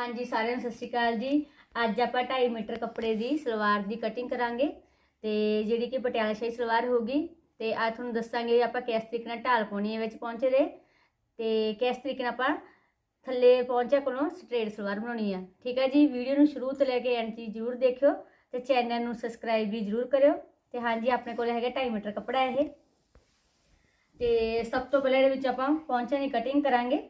ਹਾਂਜੀ, ਸਾਰਿਆਂ ਨੂੰ ਸਤਿ ਸ਼੍ਰੀ ਅਕਾਲ ਜੀ। ਅੱਜ ਆਪਾਂ 2.5 ਮੀਟਰ ਕੱਪੜੇ ਦੀ ਸਲਵਾਰ ਦੀ ਕਟਿੰਗ ਕਰਾਂਗੇ ਤੇ ਜਿਹੜੀ ਕਿ ਪਟਿਆਲਾ ਸ਼ਾਹੀ ਸਲਵਾਰ ਹੋਗੀ ਤੇ ਅੱਜ ਤੁਹਾਨੂੰ ਦੱਸਾਂਗੇ ਆਪਾਂ ਕਿਸ ਤਰੀਕੇ ਨਾਲ ਢਾਲ ਪਾਉਣੀ ਹੈ ਵਿੱਚ ਪਹੁੰਚੇ ਦੇ ਤੇ ਕਿਸ ਤਰੀਕੇ ਨਾਲ ਆਪਾਂ ਥੱਲੇ ਪਹੁੰਚਿਆ ਕੋਲੋਂ ਸਟ੍ਰੇਟ ਸਲਵਾਰ ਬਣਾਉਣੀ ਆ। ਠੀਕ ਹੈ ਜੀ? ਵੀਡੀਓ ਨੂੰ ਸ਼ੁਰੂ ਤੋਂ ਲੈ ਕੇ ਐਂਡ ਤੱਕ ਜਰੂਰ ਦੇਖਿਓ ਤੇ ਚੈਨਲ ਨੂੰ ਸਬਸਕ੍ਰਾਈਬ ਵੀ ਜਰੂਰ ਕਰਿਓ। ਤੇ ਹਾਂਜੀ, ਆਪਣੇ ਕੋਲ ਹੈਗਾ 2.5 ਮੀਟਰ ਕੱਪੜਾ ਇਹ। ਤੇ ਸਭ ਤੋਂ ਪਹਿਲਾਂ ਇਹਦੇ ਵਿੱਚ ਆਪਾਂ ਪਹੁੰਚਿਆਂ ਦੀ ਕਟਿੰਗ ਕਰਾਂਗੇ।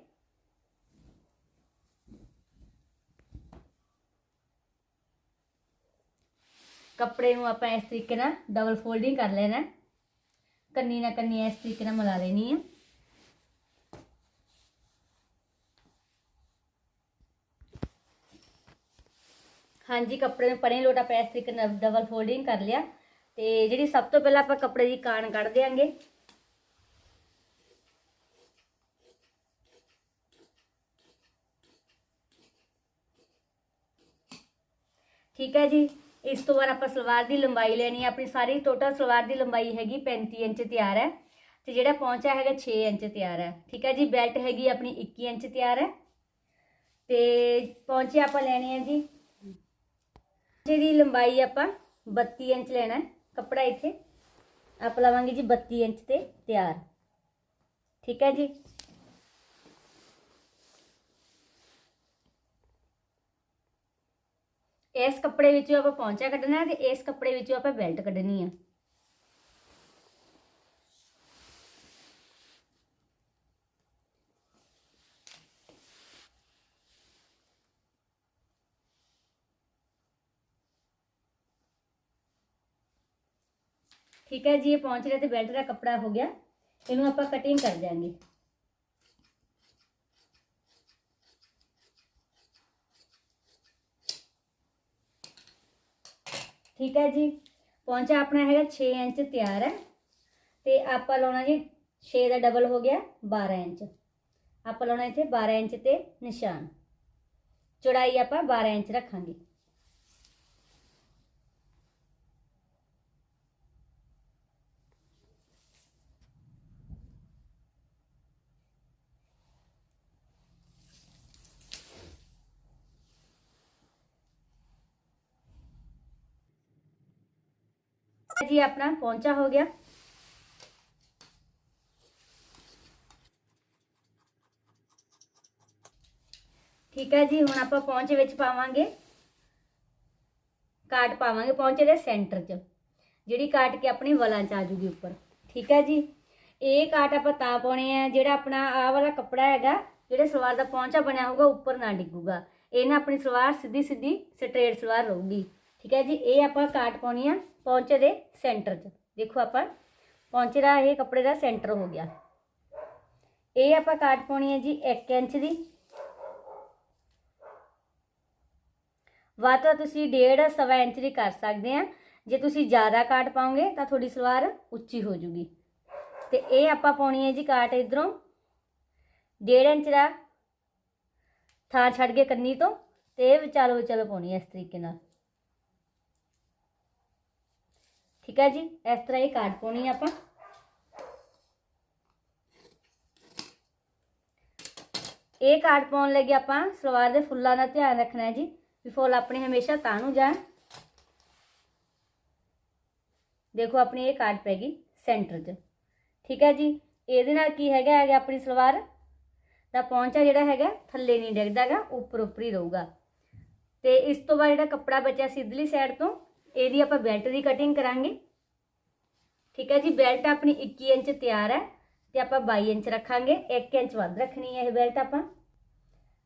ਕੱਪੜੇ ਨੂੰ ਆਪਾਂ ਇਸ ਤਰੀਕੇ ਨਾਲ ਡਬਲ ਫੋਲਡਿੰਗ ਕਰ ਲੈਣਾ ਕੰਨੀ ਨਾਲ ਕੰਨੀ ਇਸ ਤਰੀਕੇ ਨਾਲ ਮਿਲਾ ਲੈਣੀ ਹੈ। ਹਾਂਜੀ, ਕੱਪੜੇ ਨੂੰ ਪਰੇ ਲੋਟ ਆਪਾਂ ਇਸ ਤਰੀਕੇ ਨਾਲ ਡਬਲ ਫੋਲਡਿੰਗ ਕਰ ਲਿਆ। ਤੇ ਜਿਹੜੀ ਸਭ ਤੋਂ ਪਹਿਲਾਂ ਆਪਾਂ ਕੱਪੜੇ ਦੀ ਕਾਣ ਕੱਢ ਦਿਆਂਗੇ। ਠੀਕ ਹੈ ਜੀ। ਇਸ ਤੋਂ ਬਾਅਦ ਆਪਾਂ ਸਲਵਾਰ ਦੀ ਲੰਬਾਈ ਲੈਣੀ ਹੈ। ਆਪਣੀ ਸਾਰੀ ਟੋਟਲ ਸਲਵਾਰ ਦੀ ਲੰਬਾਈ ਹੈਗੀ 35 ਇੰਚ ਤਿਆਰ ਹੈ ਤੇ ਜਿਹੜਾ ਪਹੁੰਚਾ ਹੈਗਾ 6 ਇੰਚ ਤਿਆਰ ਹੈ। ਠੀਕ ਹੈ ਜੀ ਬੈਲਟ ਹੈਗੀ ਆਪਣੀ 21 ਇੰਚ ਤਿਆਰ ਹੈ। ਤੇ ਪਹੁੰਚੇ ਆਪਾਂ ਲੈਣੇ ਆ ਜੀ। ਜਿਹਦੀ ਲੰਬਾਈ ਆਪਾਂ 32 ਇੰਚ ਲੈਣਾ ਹੈ। ਕੱਪੜਾ ਇੱਥੇ। ਆਪਾਂ ਲਵਾਂਗੇ ਜੀ 32 ਇੰਚ ਤੇ ਤਿਆਰ। ਠੀਕ ਹੈ ਜੀ। ਇਸ ਕੱਪੜੇ ਵਿੱਚੋਂ ਆਪਾਂ ਪਹੁੰਚਾ ਕੱਢਣਾ ਤੇ ਇਸ ਕੱਪੜੇ ਵਿੱਚੋਂ ਆਪਾਂ ਬੈਲਟ ਕੱਢਣੀ ਹੈ ਠੀਕ ਹੈ ਜੀ, ਇਹ ਪਹੁੰਚ ਰਿਹਾ ਤੇ ਬੈਲਟ ਦਾ ਕੱਪੜਾ ਹੋ ਗਿਆ। ਇਹਨੂੰ ਆਪਾਂ ਕਟਿੰਗ ਕਰ ਦਿਆਂਗੇ। ਠੀਕ ਹੈ ਜੀ। ਪਹੁੰਚਾ ਆਪਣਾ ਹੈਗਾ 6 ਇੰਚ ਤਿਆਰ ਹੈ। ਤੇ ਆਪਾਂ ਲਾਉਣਾ ਜੀ 6 ਦਾ ਡਬਲ ਹੋ ਗਿਆ 12 ਇੰਚ। ਆਪਾਂ ਲਾਉਣਾ ਇੱਥੇ 12 ਇੰਚ ਤੇ ਨਿਸ਼ਾਨ। ਚੌੜਾਈ ਆਪਾਂ 12 ਇੰਚ ਰੱਖਾਂਗੇ। ਜੀ ਆਪਣਾ ਪਹੁੰਚਾ ਹੋ ਗਿਆ। ਠੀਕ ਹੈ ਜੀ, ਹੁਣ ਆਪਾਂ ਪਹੁੰਚੇ ਵਿੱਚ ਪਾਵਾਂਗੇ। ਕਾਟ ਪਾਵਾਂਗੇ ਪਹੁੰਚੇ ਦੇ ਸੈਂਟਰ 'ਚ, ਜਿਹੜੀ ਕਾਟ ਕੇ ਆਪਣੀ ਵਲਾਂ 'ਚ ਆ ਜੂਗੀ ਉੱਪਰ। ਠੀਕ ਹੈ ਜੀ, ਇਹ ਕਾਟ ਆਪਾਂ ਤਾਂ ਪਾਉਣੇ ਆ, ਜਿਹੜਾ ਆਪਣਾ ਆਹ ਵਾਲਾ ਕੱਪੜਾ ਹੈਗਾ, ਜਿਹੜੇ ਸਲਵਾਰ ਦਾ ਪਹੁੰਚਾ ਬਣਿਆ ਹੋਊਗਾ, ਉੱਪਰ ਨਾ ਡਿੱਗੂਗਾ। ਇਹ ਨਾ ਆਪਣੀ ਸਲਵਾਰ ਸਿੱਧੀ ਸਿੱਧੀ ਸਟ੍ਰੇਟ ਸਲਵਾਰ ਰਹੂਗੀ। ਠੀਕ ਹੈ ਜੀ, ਇਹ ਆਪਾਂ ਕਾਟ ਪਾਉਣੀ ਆ। ਪਹੁੰਚੇ ਦੇ ਸੈਂਟਰ 'ਚ। ਦੇਖੋ ਆਪਾਂ, ਪਹੁੰਚੇ ਦਾ ਇਹ ਕੱਪੜੇ ਦਾ ਸੈਂਟਰ ਹੋ ਗਿਆ। ਇਹ ਆਪਾਂ ਕਾਟ ਪਾਉਣੀ ਹੈ ਜੀ 1 ਇੰਚ ਦੀ। ਵੱਧ ਤੋਂ ਤੁਸੀਂ 1.5 ਸਵਾ ਇੰਚ ਦੀ ਕਰ ਸਕਦੇ ਆ। ਜੇ ਤੁਸੀਂ ਜ਼ਿਆਦਾ ਕਾਟ ਪਾਓਗੇ ਤਾਂ ਤੁਹਾਡੀ ਸਲਵਾਰ ਉੱਚੀ ਹੋ ਜੂਗੀ। ਤੇ ਇਹ ਆਪਾਂ ਪਾਉਣੀ ਹੈ ਜੀ ਕਾਟ ਇਧਰੋਂ। 1.5 ਇੰਚ ਦਾ ਥਾਂ ਛੱਡ ਕੇ ਕੰਨੀ ਤੋਂ ਤੇ ਇਹ ਵਿਚਾਲੋ ਵਿਚਾਲੋ ਪਾਉਣੀ ਹੈ ਇਸ ਤਰੀਕੇ ਨਾਲ। ਠੀਕ ਹੈ ਜੀ, ਇਸ ਤਰ੍ਹਾਂ ਇਹ ਕਾਟ ਪਾਉਣੀ ਆਪਾਂ। ਇਹ ਕਾਟ ਪਾਉਣ ਲੱਗੇ ਆਪਾਂ ਸਲਵਾਰ ਦੇ ਫੁੱਲਾਂ ਦਾ ਧਿਆਨ ਰੱਖਣਾ ਹੈ ਜੀ, ਵੀ ਫੁੱਲ ਆਪਣੇ ਹਮੇਸ਼ਾ ਤਾਂ ਨੂੰ ਜਾਣ। ਦੇਖੋ, ਆਪਣੀ ਇਹ ਕਾਟ ਪੈ ਗਈ ਸੈਂਟਰ 'ਚ। ਠੀਕ ਹੈ ਜੀ, ਇਹਦੇ ਨਾਲ ਕੀ ਹੈਗਾ ਹੈਗਾ ਆਪਣੀ ਸਲਵਾਰ ਦਾ ਪਹੁੰਚਾ ਜਿਹੜਾ ਹੈਗਾ, ਥੱਲੇ ਨਹੀਂ ਡਿੱਗਦਾਗਾ ਉੱਪਰ ਉੱਪਰ ਹੀ ਰਹੂਗਾ। ਤੇ ਇਸ ਤੋਂ ਬਾਅਦ ਜਿਹੜਾ ਕੱਪੜਾ ਬਚਿਆ ਸਿੱਧਲੀ ਸਾਈਡ ਤੋਂ ਇਹਦੀ ਆਪਾਂ ਬੈਲਟ ਦੀ ਕਟਿੰਗ ਕਰਾਂਗੇ। ਠੀਕ ਹੈ ਜੀ ਬੈਲਟ ਆਪਣੀ 21 ਇੰਚ ਤਿਆਰ ਹੈ ਤੇ ਆਪਾਂ 22 ਇੰਚ ਰੱਖਾਂਗੇ। 1 ਇੰਚ ਵੱਧ ਰੱਖਣੀ ਹੈ ਇਹ ਬੈਲਟ ਆਪਾਂ।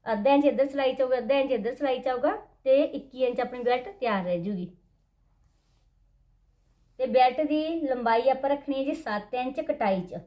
ਅੱਧਾ ਇੰਚ ਇੱਧਰ ਸਲਾਈ ਚਾਹੂਗਾ ਅੱਧਾ ਇੰਚ ਇੱਧਰ ਸਲਾਈ ਚਾਹੂਗਾ ਤੇ 21 ਇੰਚ ਆਪਣੀ ਬੈਲਟ ਤਿਆਰ ਰਹਿ ਜੂਗੀ। ਤੇ ਬੈਲਟ ਦੀ ਲੰਬਾਈ ਆਪਾਂ ਰੱਖਣੀ ਹੈ ਜੀ 7 ਇੰਚ ਕਟਾਈ 'ਚ।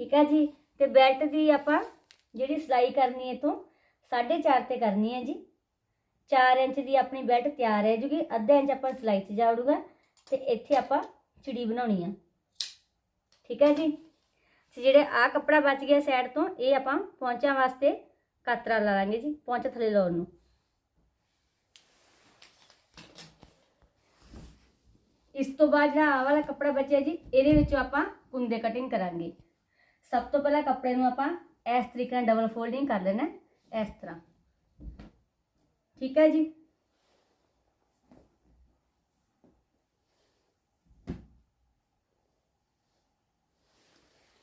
ਠੀਕ ਹੈ ਜੀ? ਤੇ ਬੈਲਟ ਦੀ ਆਪਾਂ ਜਿਹੜੀ ਸਿਲਾਈ ਕਰਨੀ ਹੈ ਇਥੋਂ 4.5 ਤੇ ਕਰਨੀ ਹੈ ਜੀ। 4 ਇੰਚ ਦੀ ਆਪਣੀ ਬੈਲਟ ਤਿਆਰ ਹੈ ਜੂਗੀ, ਅੱਧਾ ਇੰਚ ਆਪਾਂ ਸਿਲਾਈ 'ਚ ਜਾੜੂਗਾ ਤੇ ਇੱਥੇ ਆਪਾਂ ਚਿੜੀ ਬਣਾਉਣੀ ਆ। ਠੀਕ ਹੈ ਜੀ? ਤੇ ਜਿਹੜੇ ਆ ਕੱਪੜਾ ਬਚ ਗਿਆ ਸਾਈਡ ਤੋਂ, ਇਹ ਆਪਾਂ ਪੌਂਚਿਆਂ ਵਾਸਤੇ ਕਾਤਰਾ ਲਾ ਲਾਂਗੇ ਜੀ, ਪੌਂਚ ਥੱਲੇ ਲਾਉਣ ਨੂੰ। ਇਸ ਤੋਂ ਬਾਅਦ ਜਿਹੜਾ ਆ ਵਾਲਾ ਕੱਪੜਾ ਬਚਿਆ ਜੀ, ਇਹਦੇ ਵਿੱਚੋਂ ਆਪਾਂ ਕੁੰਦੇ ਕਟਿੰਗ ਕਰਾਂਗੇ। ਸਭ ਤੋਂ ਪਹਿਲਾਂ ਕੱਪੜੇ ਨੂੰ ਆਪਾਂ ਇਸ ਤਰੀਕੇ ਨਾਲ ਡਬਲ ਫੋਲਡਿੰਗ ਕਰ ਲੈਣਾ ਹੈ, ਇਸ ਤਰ੍ਹਾਂ। ਠੀਕ ਹੈ ਜੀ?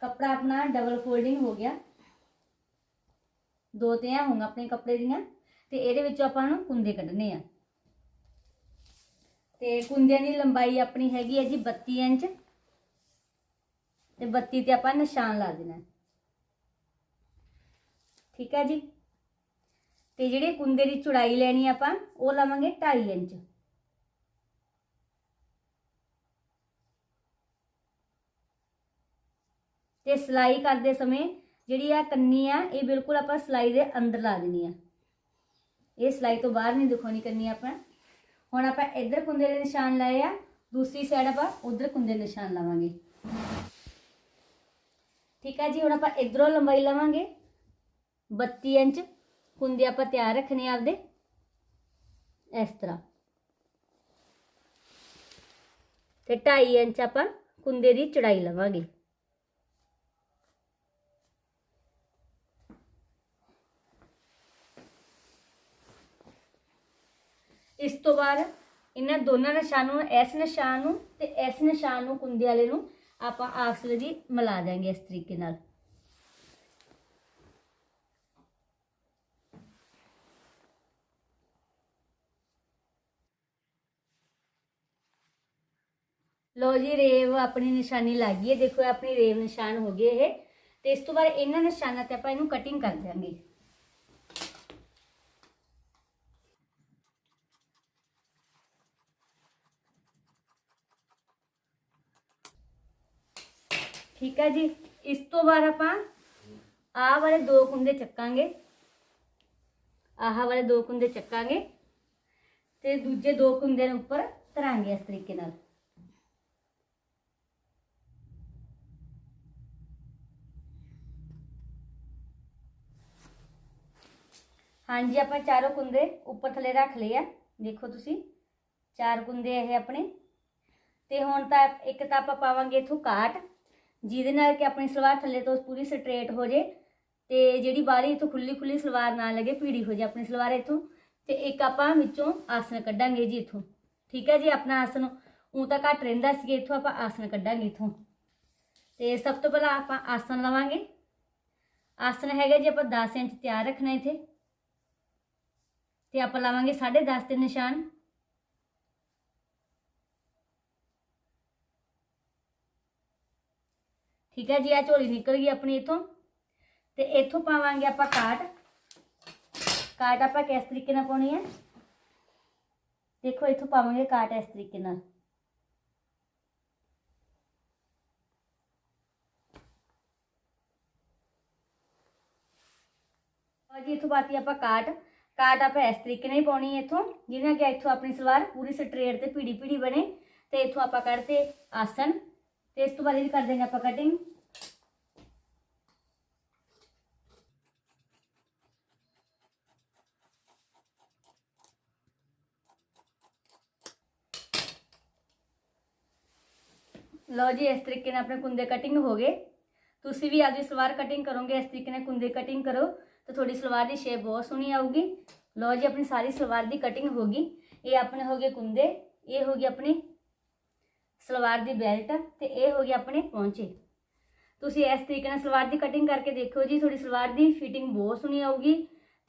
ਕੱਪੜਾ ਆਪਣਾ ਡਬਲ ਫੋਲਡਿੰਗ ਹੋ ਗਿਆ। ਦੋ ਤਿਆਂ ਹੋਣ ਆਪਣੇ ਕੱਪੜੇ ਦੀਆਂ ਤੇ ਇਹਦੇ ਵਿੱਚੋਂ ਆਪਾਂ ਨੂੰ ਕੁੰਦੇ ਕੱਢਣੇ ਆ। ਤੇ ਕੁੰਦਿਆਂ ਦੀ ਲੰਬਾਈ ਆਪਣੀ ਹੈਗੀ ਹੈ ਜੀ 32 ਇੰਚ। ਤੇ 32 ਤੇ ਆਪਾਂ ਨਿਸ਼ਾਨ ਲਾ ਦੇਣਾ ਠੀਕ ਹੈ ਜੀ? ਤੇ ਜਿਹੜੇ ਕੁੰਦੇ ਦੀ ਚੌੜਾਈ ਲੈਣੀ ਆਪਾਂ, ਉਹ ਲਾਵਾਂਗੇ 2.5 ਇੰਚ। ਤੇ ਸਿਲਾਈ ਕਰਦੇ ਸਮੇਂ ਜਿਹੜੀ ਆ ਕੰਨੀ ਆ, ਇਹ ਬਿਲਕੁਲ ਆਪਾਂ ਸਿਲਾਈ ਦੇ ਅੰਦਰ ਲਾ ਦੇਣੀ ਆ। ਇਹ ਸਿਲਾਈ ਤੋਂ ਬਾਹਰ ਨਹੀਂ ਦਿਖਾਉਣੀ ਕੰਨੀ ਆਪਾਂ। ਹੁਣ ਆਪਾਂ ਇੱਧਰ ਕੁੰਦੇ ਦੇ ਨਿਸ਼ਾਨ ਲਾਏ ਆ, ਦੂਸਰੀ ਸਾਈਡ ਆਪਾਂ ਉਧਰ ਕੁੰਦੇ ਨਿਸ਼ਾਨ ਲਾਵਾਂਗੇ। ਠੀਕ ਹੈ ਜੀ, ਹੁਣ ਆਪਾਂ ਇਧਰੋਂ ਲੰਬਾਈ ਲਵਾਂਗੇ। 32 ਇੰਚ ਕੁੰਦੇ ਆਪਾਂ ਤਿਆਰ ਰੱਖਣੇ ਆਪਦੇ। ਇਸ ਤਰ੍ਹਾਂ। ਤੇ 2.5 ਇੰਚ ਆਪਾਂ ਕੁੰਦੇ ਦੀ ਚੜਾਈ ਲਵਾਂਗੇ। ਇਸ ਤੋਂ ਬਾਅਦ ਇਹਨਾਂ ਦੋਨਾਂ ਨਿਸ਼ਾਨ ਨੂੰ, ਇਸ ਨਿਸ਼ਾਨ ਨੂੰ ਤੇ ਇਸ ਨਿਸ਼ਾਨ ਨੂੰ ਕੁੰਦੇ ਵਾਲੇ ਨੂੰ ਆਪਾਂ ਆਪਸ ਵਿੱਚ ਹੀ ਮਿਲਾ ਦਾਂਗੇ ਇਸ ਤਰੀਕੇ ਨਾਲ। ਲੋ ਜੀ, ਰੇਵ ਆਪਣੀ ਨਿਸ਼ਾਨੀ ਲੱਗ ਗਈ ਹੈ। ਦੇਖੋ ਆਪਣੀ ਰੇਵ ਨਿਸ਼ਾਨ ਹੋ ਗਏ ਇਹ। ਤੇ ਇਸ ਤੋਂ ਬਾਅਦ ਇਹਨਾਂ ਨਿਸ਼ਾਨਾਂ ਤੇ ਆਪਾਂ ਇਹਨੂੰ ਕਟਿੰਗ ਕਰ ਦਿਆਂਗੇ। ਠੀਕ ਹੈ ਜੀ। ਇਸ ਤੋਂ ਬਾਅਦ ਆਪਾਂ ਆਹ ਵਾਲੇ ਦੋ ਕੁੰਦੇ ਚੱਕਾਂਗੇ। ਆਹ ਵਾਲੇ ਦੋ ਕੁੰਦੇ ਚੱਕਾਂਗੇ ਤੇ ਦੂਜੇ ਦੋ ਕੁੰਦੇ ਨੂੰ ਉੱਪਰ ਧਰਾਂਗੇ ਇਸ ਤਰੀਕੇ ਨਾਲ। ਹਾਂਜੀ, ਆਪਾਂ ਚਾਰੋਂ ਕੁੰਦੇ ਉੱਪਰ ਥੱਲੇ ਰੱਖ ਲਏ ਆ। ਦੇਖੋ ਤੁਸੀਂ, ਚਾਰ ਕੁੰਦੇ ਇਹ ਆਪਣੇ। ਤੇ ਹੁਣ ਤਾਂ ਇੱਕ ਤਾਂ ਆਪਾਂ ਪਾਵਾਂਗੇ ਇਥੋਂ ਕਾਟ। ਜਿਹਦੇ ਨਾਲ ਕਿ ਆਪਣੀ ਸਲਵਾਰ ਥੱਲੇ ਤੋਂ ਪੂਰੀ ਸਟ੍ਰੇਟ ਹੋ ਜੇ ਤੇ ਜਿਹੜੀ ਬਾਹਰੀ ਇਥੋਂ ਖੁੱਲੀ ਖੁੱਲੀ ਸਲਵਾਰ ਨਾ ਲੱਗੇ ਪੀੜੀ ਹੋ ਜੇ ਆਪਣੀ ਸਲਵਾਰ ਇਥੋਂ। ਤੇ ਇੱਕ ਆਪਾਂ ਵਿੱਚੋਂ ਆਸਨ ਕੱਢਾਂਗੇ ਜੀ ਇਥੋਂ। ਠੀਕ ਹੈ ਜੀ, ਆਪਣਾ ਆਸਨ ਉਹ ਤਾਂ ਘੱਟ ਰਹਿੰਦਾ ਸੀ, ਇਥੋਂ ਆਪਾਂ ਆਸਨ ਕੱਢਾਂਗੇ ਇਥੋਂ। ਤੇ ਸਭ ਤੋਂ ਪਹਿਲਾਂ ਆਪਾਂ ਆਸਨ ਲਵਾਂਗੇ। ਆਸਨ ਹੈਗਾ ਜੀ, ਆਪਾਂ 10 ਇੰਚ ਤਿਆਰ ਰੱਖਣਾ ਇੱਥੇ। ਤੇ ਆਪਾਂ ਲਾਵਾਂਗੇ 10.5 ਦੇ ਨਿਸ਼ਾਨ। ਠੀਕ ਹੈ ਜੀ ਆ ਝੋਲੀ ਨਿਕਲ ਗਈ ਆਪਣੀ ਇਥੋਂ। ਤੇ ਇਥੋਂ ਪਾਵਾਂਗੇ ਆਪਾਂ ਕਾਟ ਕਾਟ ਆਪਾਂ ਕਿਸ ਤਰੀਕੇ ਨਾਲ ਪਾਉਣੀ ਹੈ? ਦੇਖੋ, ਇਥੋਂ ਪਾਵਾਂਗੇ ਕਾਟ ਇਸ ਤਰੀਕੇ ਨਾਲ। ਔਰ ਜੀ, ਇਥੋਂ ਬਾਤੀ ਆਪਾਂ ਕਾਟ ਕਾਟ ਆਪਾਂ ਇਸ ਤਰੀਕੇ ਨਾਲ ਹੀ ਪਾਉਣੀ ਹੈ ਇਥੋਂ। ਜਿਹਦੇ ਨਾਲ ਕਿ ਇਥੋਂ ਆਪਣੀ ਸਲਵਾਰ ਪੂਰੀ ਸਟ੍ਰੇਟ ਤੇ ਪੀੜੀ ਪੀੜੀ ਬਣੇ ਤੇ ਇਥੋਂ ਆਪਾਂ ਕੱਢਦੇ ਆਸਨ ਤੇ ਇਸ ਤੋਂ ਬਾਅਦ ਇਹਦੀ ਕਰ ਦੇਂਗੇ ਆਪਾਂ ਕਟਿੰਗ ਲਓ ਜੀ, ਇਸ ਤਰੀਕੇ ਨਾਲ ਆਪਣੇ ਕੁੰਦੇ ਕਟਿੰਗ ਹੋ ਗਏ। ਤੁਸੀਂ ਵੀ ਆਪਦੀ ਸਲਵਾਰ ਕਟਿੰਗ ਕਰੋਗੇ, ਇਸ ਤਰੀਕੇ ਨਾਲ ਕੁੰਦੇ ਕਟਿੰਗ ਕਰੋ। ਤਾਂ ਤੁਹਾਡੀ ਸਲਵਾਰ ਦੀ ਸ਼ੇਪ ਬਹੁਤ ਸੋਹਣੀ ਆਊਗੀ। ਲਓ ਜੀ, ਆਪਣੀ ਸਾਰੀ ਸਲਵਾਰ ਦੀ ਕਟਿੰਗ ਹੋ ਗਈ। ਇਹ ਆਪਣੇ ਹੋ ਗਏ ਕੁੰਦੇ, ਇਹ ਹੋ ਗਈ ਆਪਣੀ ਸਲਵਾਰ ਦੀ ਬੈਲਟ ਤੇ ਇਹ ਹੋ ਗਏ ਆਪਣੇ ਪੌਂਚੇ। ਤੁਸੀਂ ਇਸ ਤਰੀਕੇ ਨਾਲ ਸਲਵਾਰ ਦੀ ਕਟਿੰਗ ਕਰਕੇ ਦੇਖੋ ਜੀ, ਤੁਹਾਡੀ ਸਲਵਾਰ ਦੀ ਫਿਟਿੰਗ ਬਹੁਤ ਸੋਹਣੀ ਆਊਗੀ।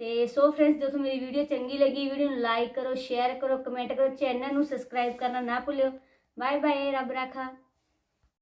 ਤੇ ਸੋ ਫਰੈਂਡਸ ਜਦੋਂ ਮੇਰੀ ਵੀਡੀਓ ਚੰਗੀ ਲੱਗੀ ਵੀਡੀਓ ਨੂੰ ਲਾਈਕ ਕਰੋ ਸ਼ੇਅਰ ਕਰੋ ਕਮੈਂਟ ਕਰੋ ਚੈਨਲ ਨੂੰ ਸਬਸਕ੍ਰਾਈਬ ਕਰਨਾ ਨਾ ਭੁੱਲਿਓ। ਬਾਏ ਬਾਏ ਰੱਬ ਰਾਖਾ।